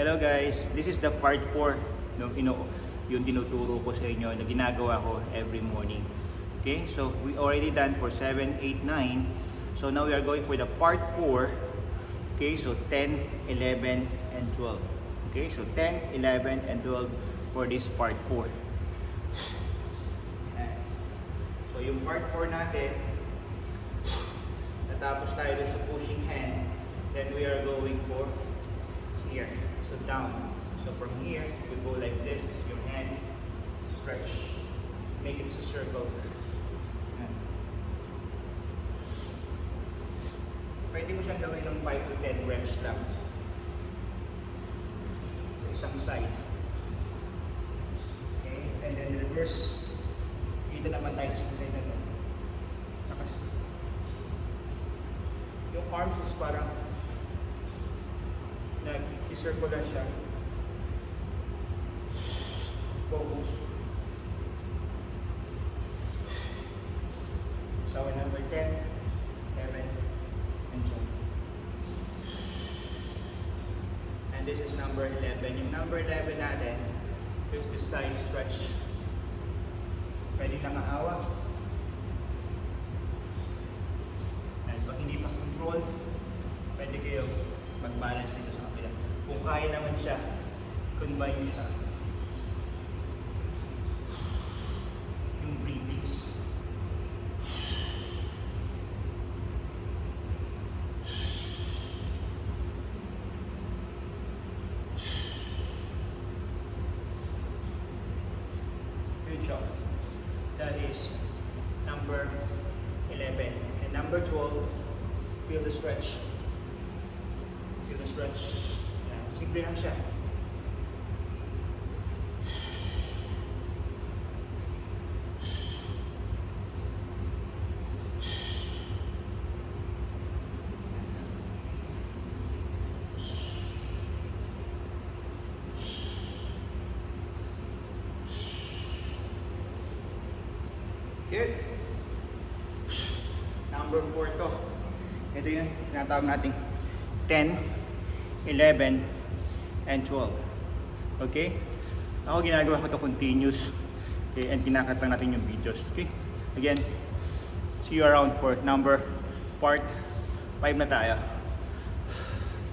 Hello guys, this is the part 4 no, ino, yung tinuturo ko sa inyo na ginagawa ko every morning. Okay, so we already done for 7, 8, 9. So now we are going for the part 4. Okay, so 10, 11, and 12. Okay, so 10, 11, and 12 for this part 4. Ayan. So yung part 4 natin, natapos tayo sa pushing hand, then we are going for here. So down. So from here, we go like this, your hand, stretch, make it a circle. Ayan. Pwede mo siyang gawin ng 5 to 10 reps lang. Sa isang side. Okay, and then reverse. Dito naman tayo sa side na to. Nakas yung arms is parang nag-circular siya. Focus. So number 10, 11, and 12. And this is number 11. Yung number 11 natin is the side stretch. Pwede lang hawak. And pag hindi pa control, pwede kayo mag-balance dito sa. Kung kaya naman siya, combine siya. Yung breathings. Good job. That is number 11. And number 12, feel the stretch. Feel the stretch. Simple lang siya. Good. Number 4 to. Ito yun, tinatawag nating 10, 11, and 12. Okay? Ako ginagawa ko to continuous. Okay, and kinakat lang natin yung videos. Okay? Again, see you around for number part 5 na tayo.